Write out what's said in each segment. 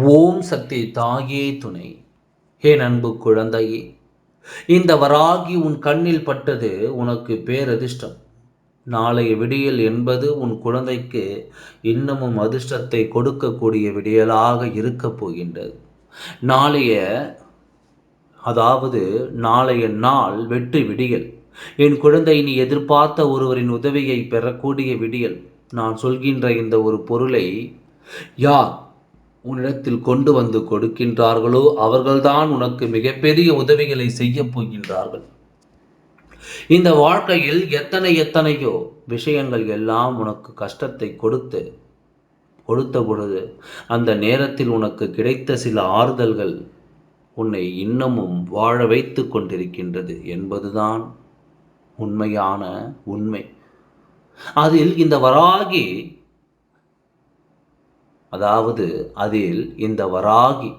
ஓம் சக்தி தாயே துணை. என் அன்பு குழந்தையே இந்த வராகி உன் கண்ணில் பட்டது உனக்கு பேரதிர்ஷ்டம். நாளைய விடியல் என்பது உன் குழந்தைக்கு இன்னமும் அதிர்ஷ்டத்தை கொடுக்கக்கூடிய விடியலாக இருக்கப் போகின்றது. நாளைய அதாவது நாளைய நாள் வெற்றி விடியல். என் குழந்தை நீ எதிர்பார்த்த ஒருவரின் உதவியை பெறக்கூடிய விடியல். நான் சொல்கின்ற இந்த ஒரு பொருளை யார் உன்னிடத்தில் கொண்டு வந்து கொடுக்கின்றார்களோ அவர்கள்தான் உனக்கு மிகப்பெரிய உதவிகளை செய்ய போகின்றார்கள். இந்த வாழ்க்கையில் எத்தனை எத்தனையோ விஷயங்கள் எல்லாம் உனக்கு கஷ்டத்தை கொடுத்து கொடுத்த பொழுது அந்த நேரத்தில் உனக்கு கிடைத்த சில ஆறுதல்கள் உன்னை இன்னமும் வாழ வைத்து கொண்டிருக்கின்றது என்பதுதான் உண்மையான உண்மை. அதில் இந்த வராகி அதாவது அதில் இந்த வராகி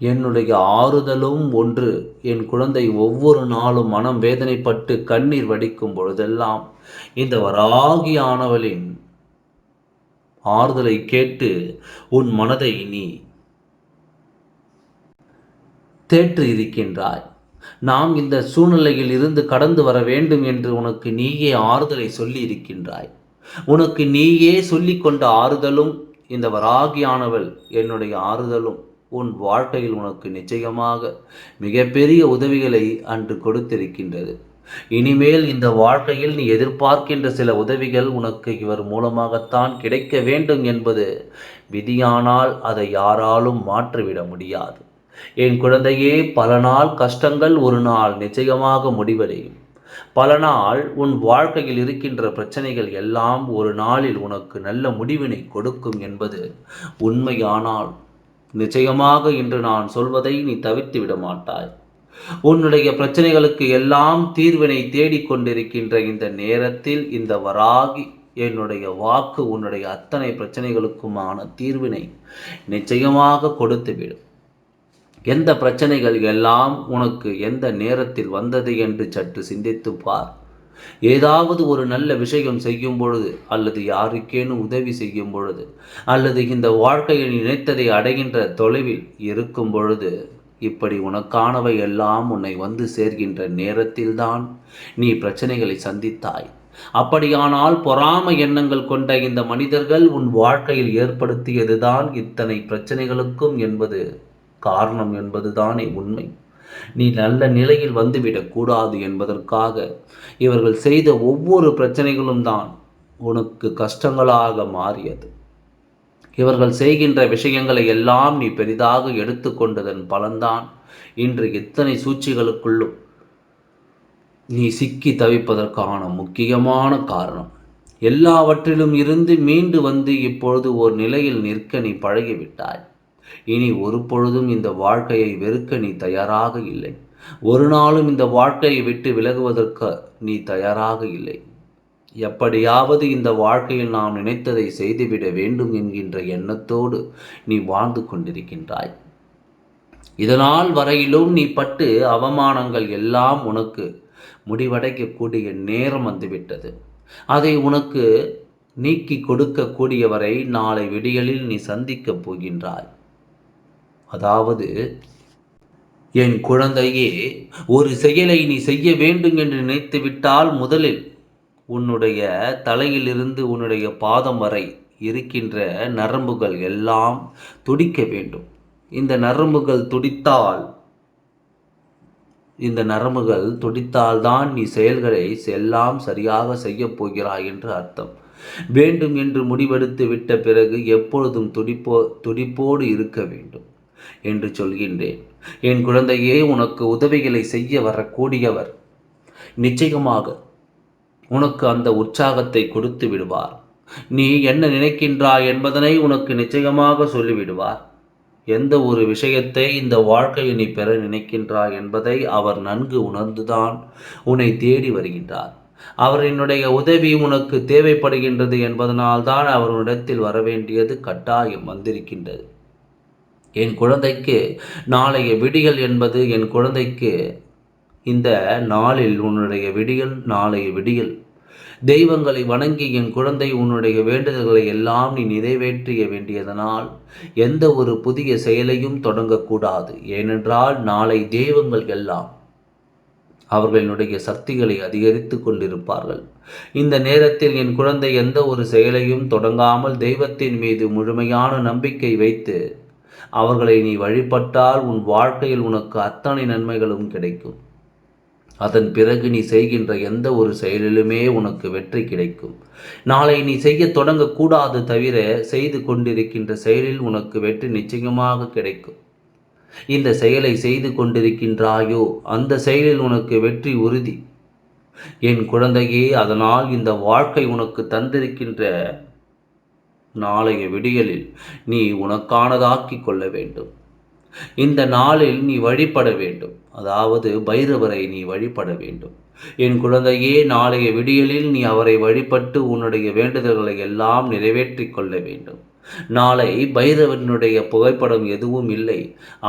என்னுடைய ஆறுதலும் ஒன்று என் குழந்தை ஒவ்வொரு நாளும் மனம் வேதனைப்பட்டு கண்ணீர் வடிக்கும் பொழுதெல்லாம் இந்த வராகியானவளின் ஆறுதலை கேட்டு உன் மனதை நீ தேற்று இருக்கின்றாய். நாம் இந்த சூழ்நிலையில் இருந்து கடந்து வர வேண்டும் என்று உனக்கு நீயே ஆறுதலை சொல்லி இருக்கின்றாய் உனக்கு நீயே சொல்லிக்கொண்ட ஆறுதலும் இந்த வராகியானவள் என்னுடைய ஆறுதலும் உன் வாழ்க்கையில் உனக்கு நிச்சயமாக மிகப்பெரிய உதவிகளை அன்று கொடுத்திருக்கின்றது. இனிமேல் இந்த வாழ்க்கையில் நீ எதிர்பார்க்கின்ற சில உதவிகள் உனக்கு இவர் மூலமாகத்தான் கிடைக்க வேண்டும் என்பது விதியானால் அதை யாராலும் மாற்றிவிட முடியாது. என் குழந்தையே பல நாள் கஷ்டங்கள் ஒரு நாள் நிச்சயமாக முடிவடையும். பல நாள் உன் வாழ்க்கையில் இருக்கின்ற பிரச்சனைகள் எல்லாம் ஒரு நாளில் உனக்கு நல்ல முடிவினை கொடுக்கும் என்பது உண்மையானால் நிச்சயமாக இன்று நான் சொல்வதை நீ தவிர்த்து விட மாட்டாய். உன்னுடைய பிரச்சனைகளுக்கு எல்லாம் தீர்வினை தேடிக்கொண்டிருக்கின்ற இந்த நேரத்தில் இந்த வராகி என்னுடைய வாக்கு உன்னுடைய அத்தனை பிரச்சனைகளுக்குமான தீர்வினை நிச்சயமாக கொடுத்துவிடும். எந்த பிரச்சனைகள் எல்லாம் உனக்கு எந்த நேரத்தில் வந்தது என்று சற்று சிந்தித்து பார். ஏதாவது ஒரு நல்ல விஷயம் செய்யும் பொழுது அல்லது யாருக்கேனும் உதவி செய்யும் பொழுது அல்லது இந்த வாழ்க்கையில் நினைத்ததை அடைகின்ற தொலைவில் இருக்கும் பொழுது இப்படி உனக்கானவை எல்லாம் உன்னை வந்து சேர்கின்ற நேரத்தில்தான் நீ பிரச்சனைகளை சந்தித்தாய். அப்படியானால் பொறாம எண்ணங்கள் கொண்ட இந்த மனிதர்கள் உன் வாழ்க்கையில் ஏற்படுத்தியதுதான் இத்தனை பிரச்சனைகளுக்கும் என்பது. காரணம் என்பதுதானே உண்மை. நீ நல்ல நிலையில் வந்துவிடக் கூடாது என்பதற்காக இவர்கள் செய்த ஒவ்வொரு பிரச்சனைகளும் தான் உனக்கு கஷ்டங்களாக மாறியது. இவர்கள் செய்கின்ற விஷயங்களை எல்லாம் நீ பெரிதாக எடுத்துக்கொண்டதன் பலன்தான் இன்று இத்தனை சூழ்ச்சிகளுக்குள்ளும் நீ சிக்கி தவிப்பதற்கான முக்கியமான காரணம். எல்லாவற்றிலும் இருந்து மீண்டு வந்து இப்பொழுது ஒரு நிலையில் நிற்க நீ பழகிவிட்டாய். இனி ஒரு பொழுதும் இந்த வாழ்க்கையை வெறுக்க நீ தயாராக இல்லை. ஒரு நாளும் இந்த வாழ்க்கையை விட்டு விலகுவதற்கு நீ தயாராக இல்லை. எப்படியாவது இந்த வாழ்க்கையில் நாம் நினைத்ததை செய்துவிட வேண்டும் என்கின்ற எண்ணத்தோடு நீ வாழ்ந்து கொண்டிருக்கின்றாய். இதனால் வரையிலும் நீ பட்டு அவமானங்கள் எல்லாம் உனக்கு முடிவடைக்கக்கூடிய நேரம் வந்துவிட்டது. அதை உனக்கு நீக்கி கொடுக்கக்கூடியவரை நாளை விடியலில் நீ சந்திக்கப் போகின்றாய். அதாவது என் குழந்தையே ஒரு செயலை நீ செய்ய வேண்டும் என்று நினைத்து விட்டால் முதலில் உன்னுடைய தலையிலிருந்து உன்னுடைய பாதம் வரை இருக்கின்ற நரம்புகள் எல்லாம் துடிக்க வேண்டும். இந்த நரம்புகள் துடித்தால் இந்த நரம்புகள் துடித்தால்தான் நீ செயல்களை எல்லாம் சரியாக செய்யப் போகிறாய் என்று அர்த்தம். வேண்டும் என்று முடிவெடுத்து விட்ட பிறகு எப்பொழுதும் துடிப்போ துடிப்போடு இருக்க வேண்டும். என்று சொல்கின்றேன். என் குழந்தையே உனக்கு உதவிகளை செய்ய வரக்கூடியவர் நிச்சயமாக உனக்கு அந்த உற்சாகத்தை கொடுத்து விடுவார். நீ என்ன நினைக்கின்றாய் என்பதனை உனக்கு நிச்சயமாக சொல்லிவிடுவார். எந்த ஒரு விஷயத்தை இந்த வாழ்க்கையை நீ பெற நினைக்கின்றாய் என்பதை அவர் நன்கு உணர்ந்துதான் உன்னை தேடி வருகின்றார். அவரினுடைய உதவி உனக்கு தேவைப்படுகின்றது என்பதனால்தான் அவரிடத்தில் வரவேண்டியது கட்டாயம் வந்திருக்கின்றது. என் குழந்தைக்கு நாளைய விடிகள் என்பது என் குழந்தைக்கு இந்த நாளில் உன்னுடைய விடியல் நாளைய விடியல். தெய்வங்களை வணங்கி என் குழந்தை உன்னுடைய வேண்டுதல்களை எல்லாம் நீ நிறைவேற்றிய வேண்டியதனால் எந்த ஒரு புதிய செயலையும் தொடங்கக்கூடாது. ஏனென்றால் நாளை தெய்வங்கள் எல்லாம் அவர்களினுடைய சக்திகளை அதிகரித்து கொண்டிருப்பார்கள். இந்த நேரத்தில் என் குழந்தை எந்த ஒரு செயலையும் தொடங்காமல் தெய்வத்தின் மீது முழுமையான நம்பிக்கை வைத்து அவர்களை நீ வழிபட்டால் உன் வாழ்க்கையில் உனக்கு அத்தனை நன்மைகளும் கிடைக்கும். அதன் பிறகு நீ செய்கின்ற எந்த ஒரு செயலிலுமே உனக்கு வெற்றி கிடைக்கும். நாளை நீ செய்ய தொடங்கக்கூடாது தவிர செய்து கொண்டிருக்கின்ற செயலில் உனக்கு வெற்றி நிச்சயமாக கிடைக்கும். இந்த செயலை செய்து கொண்டிருக்கின்றாயோ அந்த செயலில் உனக்கு வெற்றி உறுதி. என் குழந்தையே அதனால் இந்த வாழ்க்கை உனக்கு தந்திருக்கின்ற நாளைய விடியலில் நீ உனக்கானதாக்கி கொள்ள வேண்டும். இந்த நாளில் நீ வழிபட வேண்டும். அதாவது பைரவரை நீ வழிபட வேண்டும். என் குழந்தையே நாளைய விடியலில் நீ அவரை வழிபட்டு உன்னுடைய வேண்டுதல்களை எல்லாம் நிறைவேற்றி கொள்ள வேண்டும். நாளை பைரவனுடைய புகைப்படம் எதுவும் இல்லை.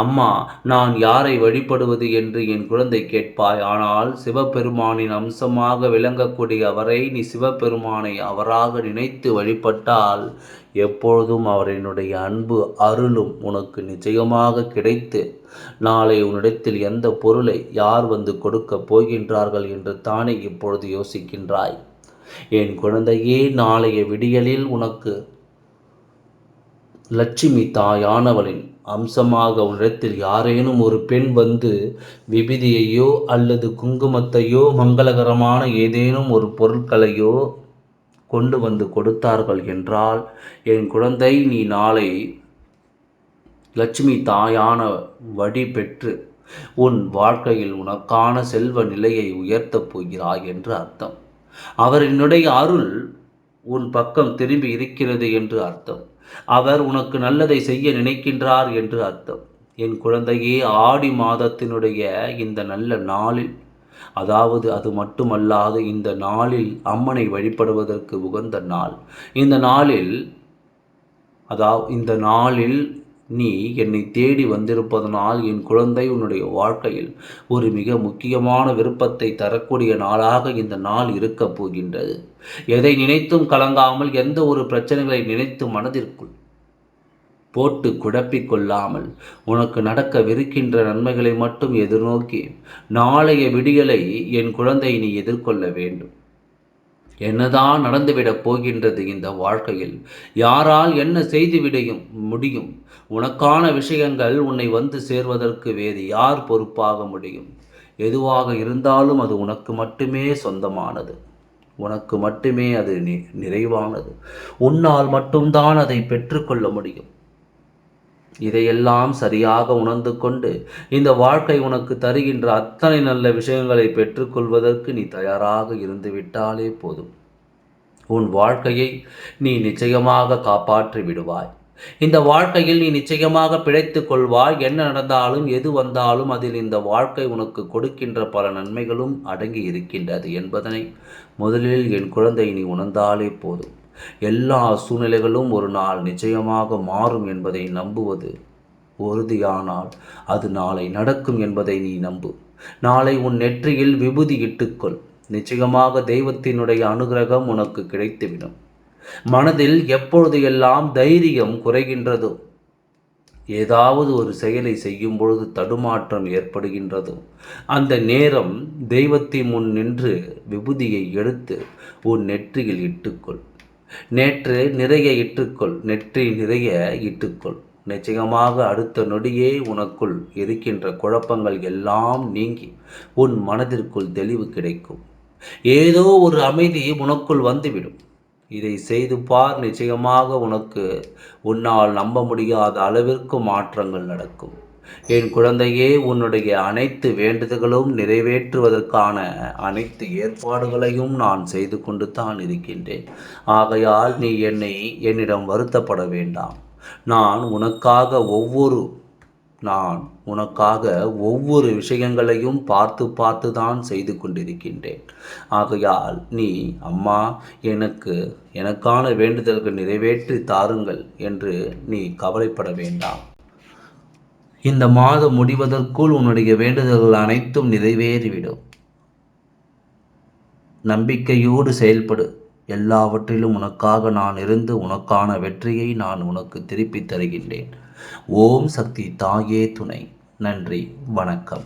அம்மா நான் யாரை வழிபடுவது என்று என் குழந்தை கேட்பாய். ஆனால் சிவபெருமானின் அம்சமாக விளங்கக்கூடிய அவரை நீ சிவபெருமானை அவராக நினைத்து வழிபட்டால் எப்பொழுதும் அவரினுடைய அன்பு அருளும் உனக்கு நிச்சயமாக கிடைத்து நாளை உன்னிடத்தில் எந்த பொருளை யார் வந்து கொடுக்கப் போகின்றார்கள் என்று தானே இப்பொழுது யோசிக்கின்றாய். என் குழந்தையே நாளைய விடியலில் உனக்கு லட்சுமி தாயானவளின் அம்சமாக உன்னிடத்தில் யாரேனும் ஒரு பெண் வந்து விபிதியையோ அல்லது குங்குமத்தையோ மங்களகரமான ஏதேனும் ஒரு பொருட்களையோ கொண்டு வந்து கொடுத்தார்கள் என்றால் என் குழந்தை நீ நாளை லட்சுமி தாயான வடி பெற்று உன் வாழ்க்கையில் உனக்கான செல்வ நிலையை உயர்த்தப் போகிறாய் என்று அர்த்தம். அவரினுடைய அருள் உன் பக்கம் திரும்பி இருக்கிறது என்று அர்த்தம். அவர் உனக்கு நல்லதை செய்ய நினைக்கின்றார் என்று அர்த்தம். என் குழந்தையே ஆடி மாதத்தினுடைய இந்த நல்ல நாளில் அதாவது அது மட்டுமல்லாது இந்த நாளில் அம்மனை வழிபடுவதற்கு உகந்த நாள். இந்த நாளில் அதாவது இந்த நாளில் நீ என்னை தேடி வந்திருப்பதனால் என் குழந்தை உன்னுடைய வாழ்க்கையில் ஒரு மிக முக்கியமான விருப்பத்தை தரக்கூடிய நாளாக இந்த நாள் இருக்கப் போகின்றது. எதை நினைத்தும் கலங்காமல் எந்த ஒரு பிரச்சனைகளை நினைத்து மனதிற்குள் போட்டு குழப்பிக்கொள்ளாமல் உனக்கு நடக்கவிருக்கின்ற நன்மைகளை மட்டும் எதிர்நோக்கி நாளைய விடியலை என் குழந்தை நீ எதிர்கொள்ள வேண்டும். என்னதான் நடந்துவிடப் போகின்றது இந்த வாழ்க்கையில்? யாரால் என்ன செய்துவிடையும் முடியும்? உனக்கான விஷயங்கள் உன்னை வந்து சேர்வதற்கு வேறு யார் பொறுப்பாக முடியும்? எதுவாக இருந்தாலும் அது உனக்கு மட்டுமே சொந்தமானது. உனக்கு மட்டுமே அது நிறைவானது. உன்னால் மட்டும்தான் அதை பெற்றுக்கொள்ள முடியும். இதையெல்லாம் சரியாக உணர்ந்து கொண்டு இந்த வாழ்க்கை உனக்கு தருகின்ற அத்தனை நல்ல விஷயங்களை பெற்றுக்கொள்வதற்கு நீ தயாராக இருந்து விட்டாலே போதும். உன் வாழ்க்கையை நீ நிச்சயமாக காப்பாற்றி விடுவாய். இந்த வாழ்க்கையில் நீ நிச்சயமாக பிழைத்து கொள்வாய். என்ன நடந்தாலும் எது வந்தாலும் அதில் இந்த வாழ்க்கை உனக்கு கொடுக்கின்ற பல நன்மைகளும் அடங்கி இருக்கின்றது என்பதனை முதலில் என் குழந்தை நீ உணர்ந்தாலே போதும். எல்லா சூழ்நிலைகளும் ஒரு நாள் நிச்சயமாக மாறும் என்பதை நம்புவது உறுதியானால் அது நாளை நடக்கும் என்பதை நீ நம்பு. நாளை உன் நெற்றியில் விபூதி இட்டுக்கொள். நிச்சயமாக தெய்வத்தினுடைய அனுகிரகம் உனக்கு கிடைத்துவிடும். மனதில் எப்பொழுது எல்லாம் தைரியம் குறைகின்றதோ ஏதாவது ஒரு செயலை செய்யும் பொழுது தடுமாற்றம் ஏற்படுகின்றதோ அந்த நேரம் தெய்வத்தின் முன் நின்று விபூதியை எடுத்து உன் நெற்றியில் இட்டுக்கொள். நேற்று நிறைய இட்டுக்கொள் நெற்றி நிறைய இட்டுக்கொள். நிச்சயமாக அடுத்த நொடியே உனக்குள் இருக்கின்ற குழப்பங்கள் எல்லாம் நீங்கி உன் மனதிற்குள் தெளிவு கிடைக்கும். ஏதோ ஒரு அமைதி உனக்குள் வந்துவிடும். இதை செய்து பார் நிச்சயமாக உனக்கு உன்னால் நம்ப முடியாத அளவிற்கு மாற்றங்கள் நடக்கும். என் குழந்தையே உன்னுடைய அனைத்து வேண்டுதல்களும் நிறைவேற்றுவதற்கான அனைத்து ஏற்பாடுகளையும் நான் செய்து கொண்டு தான் இருக்கின்றேன். ஆகையால் நீ என்னை என்னிடம் வருத்தப்பட வேண்டாம். நான் உனக்காக ஒவ்வொரு நான் உனக்காக ஒவ்வொரு விஷயங்களையும் பார்த்து பார்த்து தான் செய்து கொண்டிருக்கின்றேன். ஆகையால் நீ அம்மா எனக்கு எனக்கான வேண்டுதல்கள் நிறைவேற்றி தாருங்கள் என்று நீ கவலைப்பட வேண்டாம். இந்த மாதம் முடிவதற்குள் உன்னுடைய வேண்டுதல்கள் அனைத்தும் நிறைவேறிவிடும். நம்பிக்கையோடு செயல்படு. எல்லாவற்றிலும் உனக்காக நான் இருந்து உனக்கான வெற்றியை நான் உனக்கு திருப்பித் தருகின்றேன். ஓம் சக்தி தாயே துணை. நன்றி. வணக்கம்.